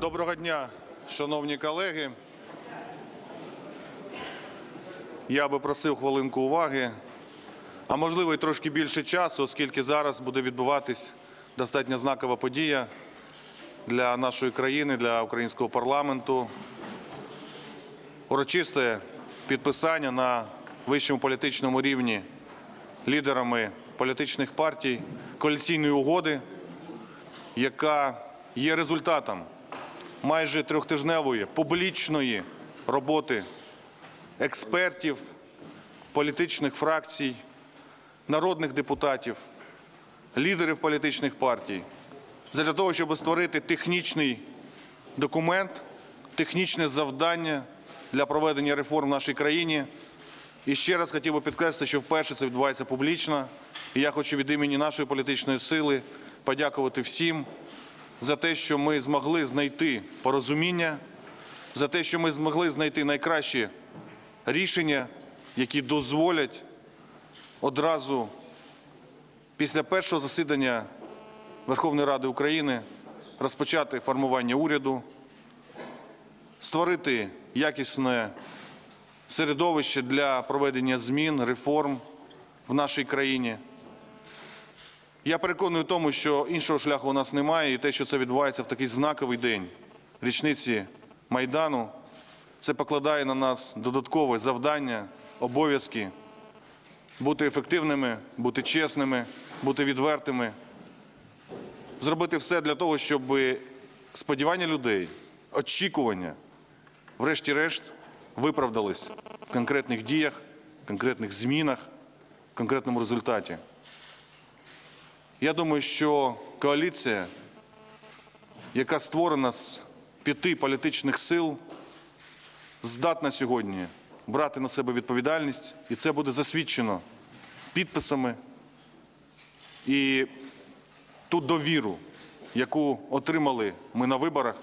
Доброго дня, шановні колеги. Я би просив хвилинку уваги, а можливо і трошки більше часу, оскільки зараз буде відбуватись достатньо знакова подія для нашої країни, для українського парламенту. Урочисте підписання на вищому політичному рівні лідерами політичних партій коаліційної угоди, яка є результатом майже трьохтижневої публічної роботи експертів, політичних фракцій, народних депутатів, лідерів політичних партій, для того, щоб створити технічний документ, технічне завдання для проведення реформ в нашій країні. І ще раз хотів би підкреслити, що вперше це відбувається публічно. І я хочу від імені нашої політичної сили подякувати всім за те, що ми змогли знайти порозуміння, за те, що ми змогли знайти найкращі рішення, які дозволять одразу після першого засідання Верховної Ради України розпочати формування уряду, створити якісне середовище для проведення змін, реформ в нашій країні. Я переконую в тому, що іншого шляху у нас немає, і те, що це відбувається в такий знаковий день річниці Майдану, це покладає на нас додаткове завдання, обов'язки бути ефективними, бути чесними, бути відвертими, зробити все для того, щоб сподівання людей, очікування, врешті-решт, виправдались в конкретних діях, конкретних змінах, конкретному результаті. Я думаю, що коаліція, яка створена з п'яти політичних сил, здатна сьогодні брати на себе відповідальність, і це буде засвідчено підписами і ту довіру, яку отримали ми на виборах,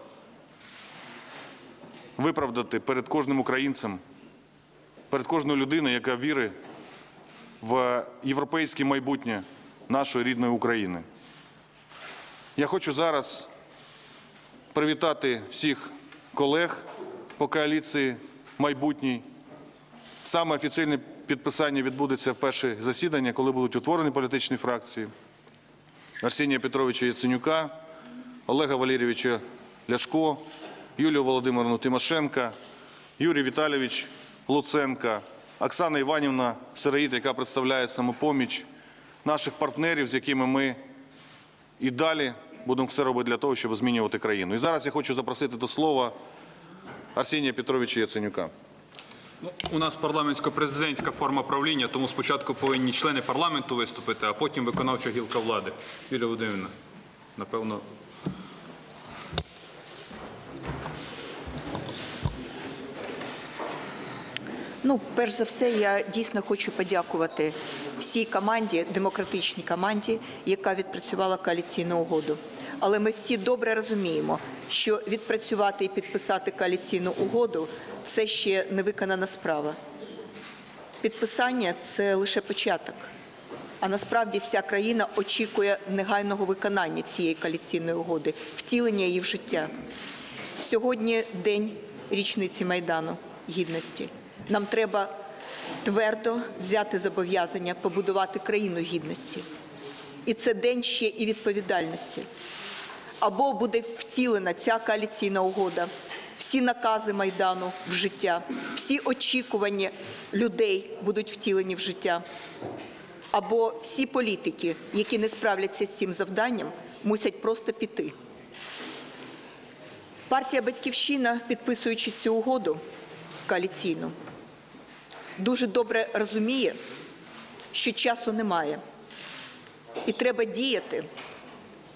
виправдати перед кожним українцем, перед кожною людиною, яка вірить в європейське майбутнє нашої рідної України. Я хочу зараз привітати всіх колег по коаліції майбутній. Саме офіційне підписання відбудеться в перше засідання, коли будуть утворені політичні фракції. Арсенія Петровича Яценюка, Олега Валерійовича Ляшко, Юлію Володимировну Тимошенка, Юрій Віталійович Луценка, Оксана Іванівна Сироїд, яка представляє самопоміч, наших партнерів, з якими ми і далі будемо все робити для того, щоб змінювати країну. І зараз я хочу запросити до слова Арсенія Петровича Яценюка. Ну, У нас парламентсько-президентська форма правління, тому спочатку повинні члени парламенту виступити, а потім виконавча гілка влади. Юлія Володимирівна, напевно, Ну, перш за все, я дійсно хочу подякувати всій команді, демократичній команді, яка відпрацювала коаліційну угоду. Але ми всі добре розуміємо, що відпрацювати і підписати коаліційну угоду це ще не виконана справа. Підписання це лише початок. А насправді вся країна очікує негайного виконання цієї коаліційної угоди, втілення її в життя. Сьогодні день річниці Майдану Гідності. Нам треба твердо взяти зобов'язання побудувати країну гідності. І це день ще і відповідальності. Або буде втілена ця коаліційна угода, всі накази Майдану в життя, всі очікування людей будуть втілені в життя. Або всі політики, які не справляться з цим завданням, мусять просто піти. Партія Батьківщина, підписуючи цю угоду коаліційну, дуже добре розуміє, що часу немає. І треба діяти,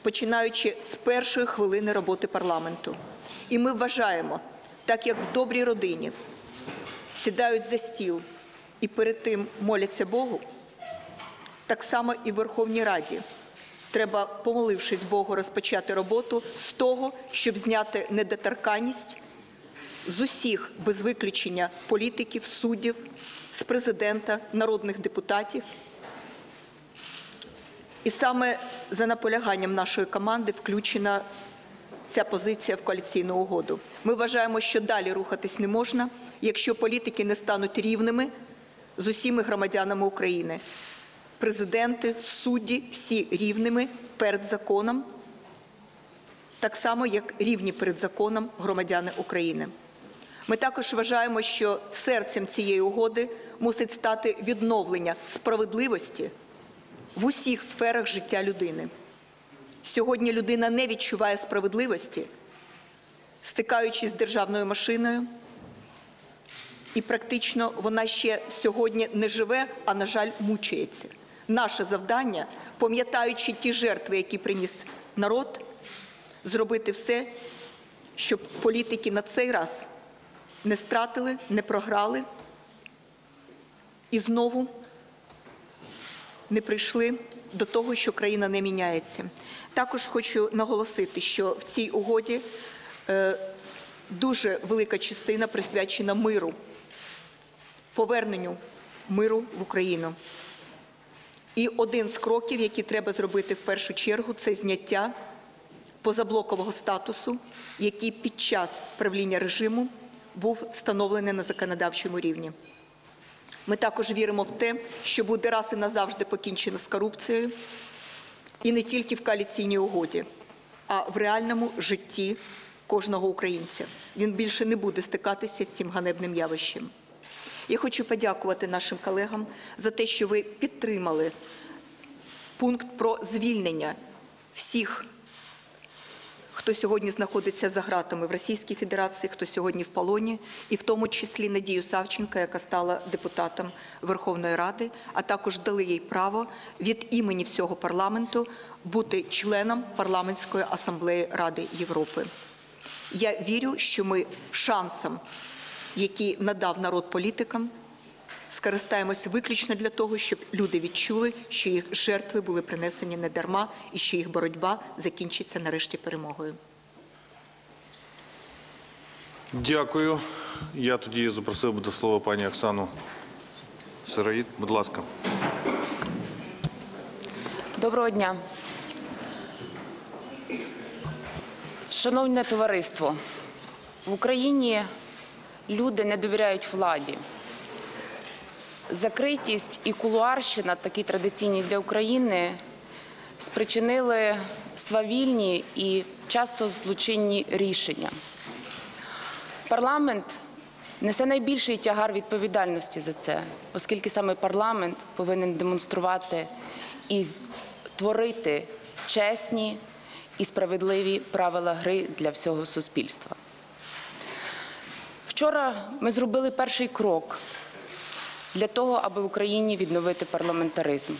починаючи з першої хвилини роботи парламенту. І ми вважаємо, так як в добрій родині сідають за стіл і перед тим моляться Богу, так само і в Верховній Раді. Треба, помолившись Богу, розпочати роботу з того, щоб зняти недоторканність з усіх без виключення політиків, суддів, з президента, народних депутатів. І саме за наполяганням нашої команди включена ця позиція в коаліційну угоду. Ми вважаємо, що далі рухатись не можна, якщо політики не стануть рівними з усіма громадянами України. Президенти, судді всі рівними перед законом, так само як рівні перед законом громадяни України. Ми також вважаємо, що серцем цієї угоди мусить стати відновлення справедливості в усіх сферах життя людини. Сьогодні людина не відчуває справедливості, стикаючись з державною машиною, і практично вона ще сьогодні не живе, а, на жаль, мучається. Наше завдання, пам'ятаючи ті жертви, які приніс народ, зробити все, щоб політики на цей раз не стратили, не програли і знову не прийшли до того, що країна не міняється. Також хочу наголосити, що в цій угоді е, дуже велика частина присвячена миру, поверненню миру в Україну. І один з кроків, які треба зробити в першу чергу, це зняття позаблокового статусу, який під час правління режиму був встановлений на законодавчому рівні. Ми також віримо в те, що буде раз і назавжди покінчено з корупцією, і не тільки в коаліційній угоді, а в реальному житті кожного українця. Він більше не буде стикатися з цим ганебним явищем. Я хочу подякувати нашим колегам за те, що ви підтримали пункт про звільнення всіх, хто сьогодні знаходиться за ґратами в Російській Федерації, хто сьогодні в полоні, і в тому числі Надію Савченко, яка стала депутатом Верховної Ради, а також дали їй право від імені всього парламенту бути членом парламентської асамблеї Ради Європи. Я вірю, що ми шансом, який надав народ політикам, скористаємося виключно для того, щоб люди відчули, що їх жертви були принесені не дарма і що їх боротьба закінчиться нарешті перемогою. Дякую. Я тоді запросив би до слова пані Оксану Сироїд. Будь ласка. Доброго дня. Шановне товариство, в Україні люди не довіряють владі. Закритість і кулуарщина, такі традиційні для України, спричинили свавільні і часто злочинні рішення. Парламент несе найбільший тягар відповідальності за це, оскільки саме парламент повинен демонструвати і творити чесні і справедливі правила гри для всього суспільства. Вчора ми зробили перший крок для того, аби в Україні відновити парламентаризм,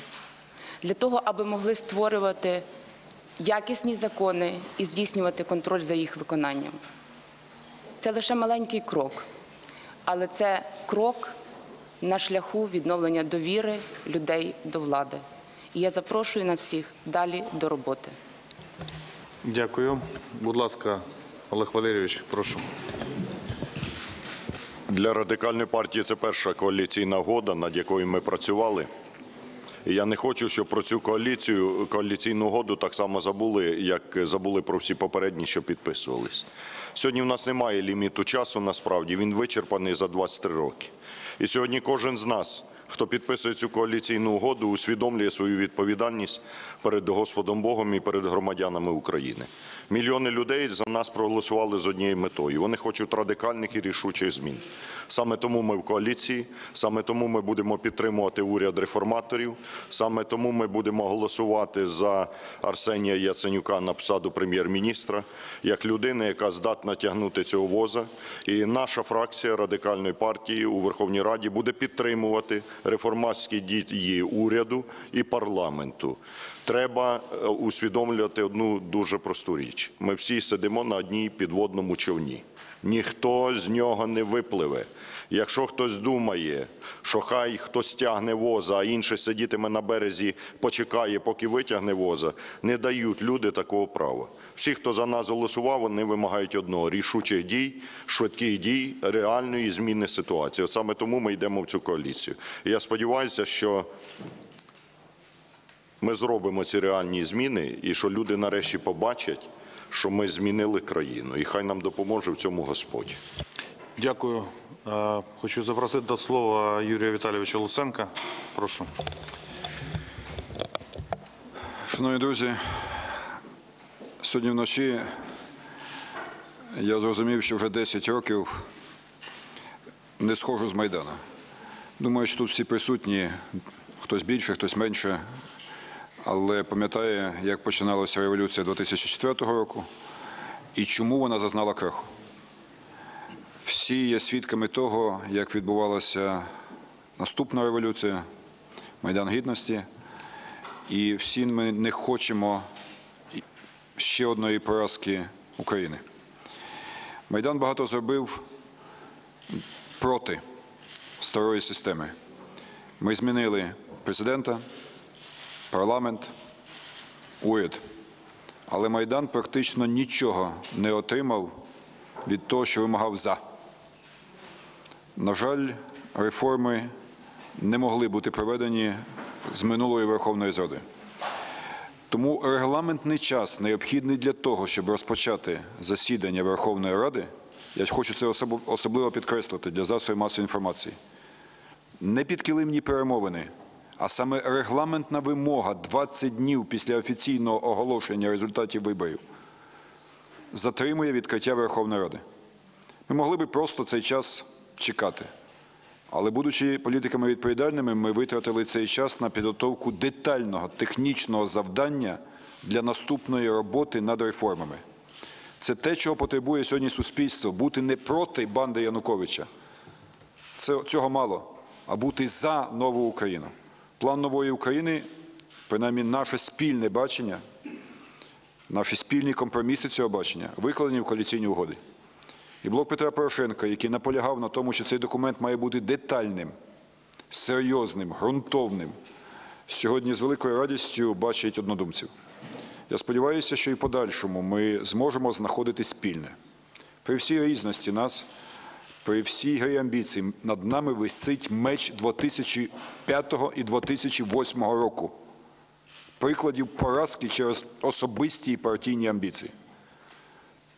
для того, аби могли створювати якісні закони і здійснювати контроль за їх виконанням. Це лише маленький крок, але це крок на шляху відновлення довіри людей до влади. І я запрошую нас всіх далі до роботи. Дякую. Будь ласка, Олег Валерійович, прошу. Для радикальної партії це перша коаліційна угода, над якою ми працювали. І я не хочу, щоб про цю коаліцію, коаліційну угоду так само забули, як забули про всі попередні, що підписувались. Сьогодні в нас немає ліміту часу, насправді він вичерпаний за 23 роки. І сьогодні кожен з нас, хто підписує цю коаліційну угоду, усвідомлює свою відповідальність перед Господом Богом і перед громадянами України. Мільйони людей за нас проголосували з однією метою. Вони хочуть радикальних і рішучих змін. Саме тому ми в коаліції, саме тому ми будемо підтримувати уряд реформаторів, саме тому ми будемо голосувати за Арсенія Яценюка на посаду прем'єр-міністра, як людина, яка здатна тягнути цього воза. І наша фракція радикальної партії у Верховній Раді буде підтримувати реформатські дії уряду і парламенту. Треба е, усвідомлювати одну дуже просту річ. Ми всі сидимо на одній підводному човні. Ніхто з нього не випливе. Якщо хтось думає, що хай хтось тягне воза, а інший сидітиме на березі, почекає, поки витягне воза, не дають люди такого права. Всі, хто за нас голосував, вони вимагають одного рішучих дій, швидких дій, реальної зміни ситуації. От саме тому ми йдемо в цю коаліцію. І я сподіваюся, що ми зробимо ці реальні зміни, і що люди нарешті побачать що ми змінили країну, і хай нам допоможе в цьому Господь. Дякую. Хочу запросити до слова Юрія Віталійовича Луценка. Прошу. Шановні друзі, сьогодні вночі я зрозумів, що вже 10 років не схожу з Майдана. Думаю, що тут всі присутні, хтось більше, хтось менше, але пам'ятає, як починалася революція 2004 року і чому вона зазнала краху. Всі є свідками того, як відбувалася наступна революція, Майдан Гідності. І всі ми не хочемо ще одної поразки України. Майдан багато зробив проти старої системи. Ми змінили президента, парламент, уряд. Але Майдан практично нічого не отримав від того, що вимагав за. На жаль, реформи не могли бути проведені з минулої Верховної Ради. Тому регламентний час необхідний для того, щоб розпочати засідання Верховної Ради. Я хочу це особливо підкреслити для засобів масової інформації. Не підкилимні перемовини, а саме регламентна вимога 20 днів після офіційного оголошення результатів виборів затримує відкриття Верховної Ради. Ми могли би просто цей час чекати. Але, будучи політиками відповідальними, ми витратили цей час на підготовку детального технічного завдання для наступної роботи над реформами. Це те, чого потребує сьогодні суспільство бути не проти банди Януковича. Цього мало, а бути за нову Україну. План нової України, принаймні наше спільне бачення, наші спільні компроміси цього бачення, викладені в коаліційні угоди. І блок Петра Порошенка, який наполягав на тому, що цей документ має бути детальним, серйозним, ґрунтовним, сьогодні з великою радістю бачить однодумців. Я сподіваюся, що і подальшому ми зможемо знаходити спільне. При всій різності нас, при всій грі амбіцій, над нами висить меч 2005 і 2008 року. Прикладів поразки через особисті і партійні амбіції.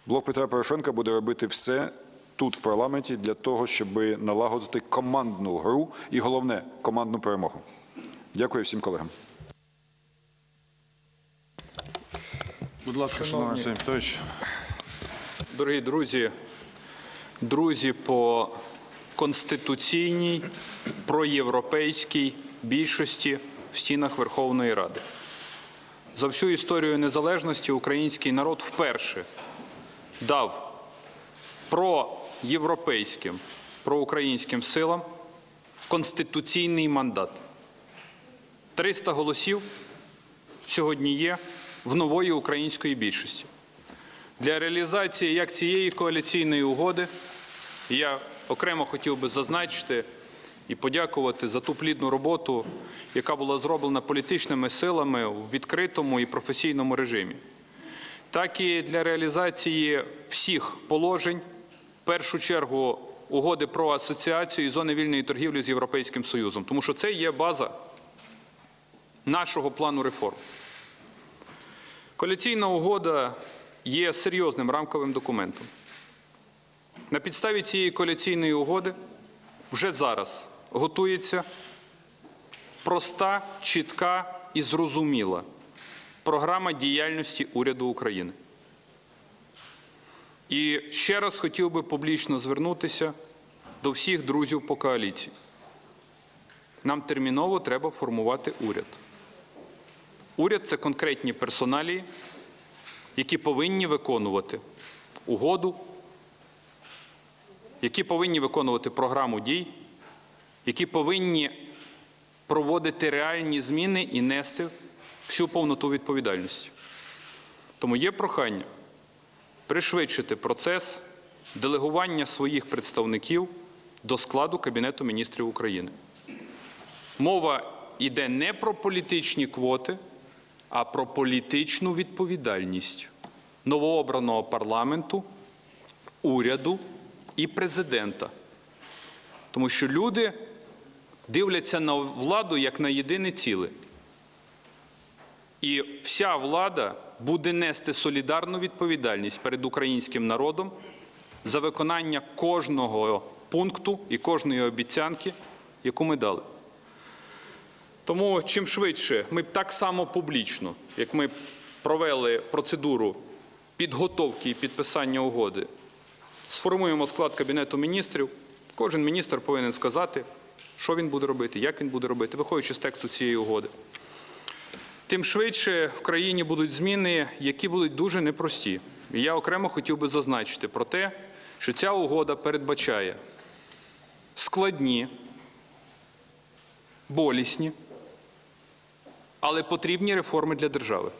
Блок Петра Порошенка буде робити все тут, в парламенті, для того, щоб налагодити командну гру і, головне, командну перемогу. Дякую всім колегам. Будь ласка, шановний Сергій Петрович. Дорогі друзі, друзі по конституційній, проєвропейській більшості в стінах Верховної Ради. За всю історію незалежності український народ вперше дав проєвропейським, проукраїнським силам конституційний мандат. 300 голосів сьогодні є в нової української більшості. Для реалізації як цієї коаліційної угоди я окремо хотів би зазначити і подякувати за ту плідну роботу, яка була зроблена політичними силами у відкритому і професійному режимі, так і для реалізації всіх положень, в першу чергу угоди про асоціацію і зони вільної торгівлі з Європейським Союзом, тому що це є база нашого плану реформ. Коаліційна угода є серйозним рамковим документом. На підставі цієї коаліційної угоди вже зараз готується проста, чітка і зрозуміла програма діяльності уряду України. І ще раз хотів би публічно звернутися до всіх друзів по коаліції. Нам терміново треба формувати уряд. Уряд це конкретні персоналії, які повинні виконувати угоду, які повинні виконувати програму дій, які повинні проводити реальні зміни і нести всю повноту відповідальності. Тому є прохання пришвидшити процес делегування своїх представників до складу Кабінету міністрів України. Мова йде не про політичні квоти, а про політичну відповідальність новообраного парламенту, уряду і президента. Тому що люди дивляться на владу як на єдине ціле. І вся влада буде нести солідарну відповідальність перед українським народом за виконання кожного пункту і кожної обіцянки, яку ми дали. Тому чим швидше ми так само публічно, як ми провели процедуру підготовки і підписання угоди, сформуємо склад Кабінету міністрів, кожен міністр повинен сказати, що він буде робити, як він буде робити, виходячи з тексту цієї угоди. Тим швидше в країні будуть зміни, які будуть дуже непрості. І я окремо хотів би зазначити про те, що ця угода передбачає складні, болісні, але потрібні реформи для держави.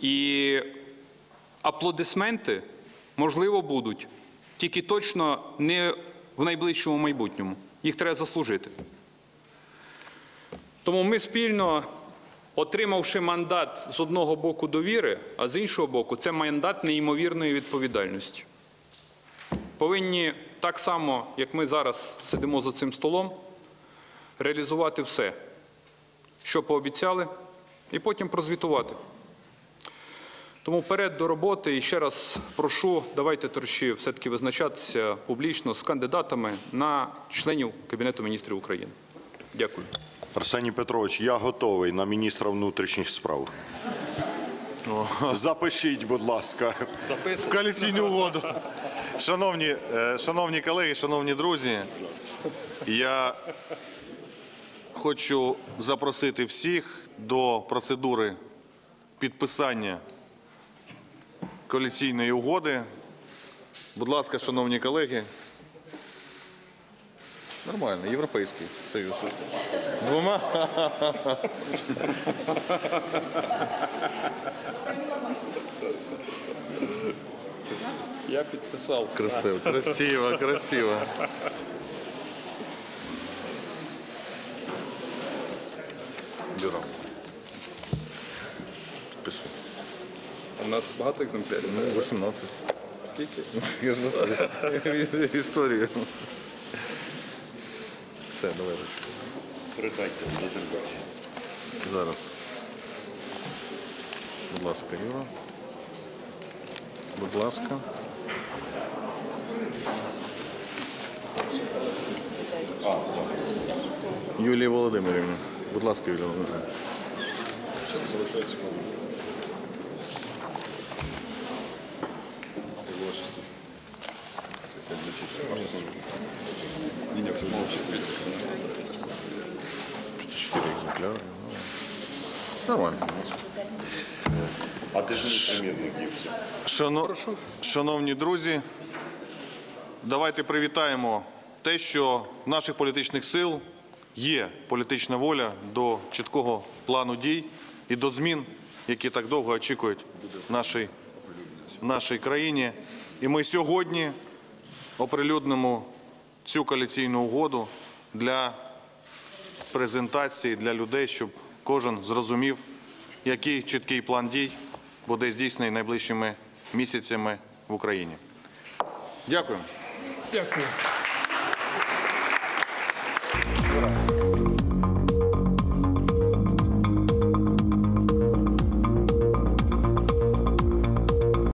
І аплодисменти, можливо, будуть, тільки точно не в найближчому майбутньому. Їх треба заслужити. Тому ми спільно, отримавши мандат з одного боку довіри, а з іншого боку, це мандат неймовірної відповідальності. Повинні так само, як ми зараз сидимо за цим столом, реалізувати все, що пообіцяли, і потім прозвітувати. Тому вперед до роботи і ще раз прошу, давайте торші все-таки визначатися публічно з кандидатами на членів Кабінету міністрів України. Дякую. Арсеній Петрович, я готовий на міністра внутрішніх справ. Запишіть, будь ласка. в коаліційну угоду. Шановні, е, шановні колеги, шановні друзі, я хочу запросити всіх до процедури підписання коаліційної угоди. Будь ласка, шановні колеги. Нормально, Європейський Союз. Двома. Я підписав. Красиво, красиво, красиво. Бюро. Пишу. У нас багато екземплярів. Ну, 18. Скільки? Я ж розповідаю Історію. Все, давай. Передайте Зараз. Будь ласка, Юра. Будь ласка. Юлія Володимирівна. Будь ласка, Юлія Володимирівна. Екземпляри. Ну, Нормально. А де ж примірник? Шано... Шановні друзі, давайте привітаємо те, що в наших політичних сил є політична воля до чіткого плану дій і до змін, які так довго очікують в нашій, в нашій країні. І ми сьогодні оприлюднимо цю коаліційну угоду для презентації для людей, щоб кожен зрозумів, який чіткий план дій буде здійснений найближчими місяцями в Україні. Дякую. Дякую.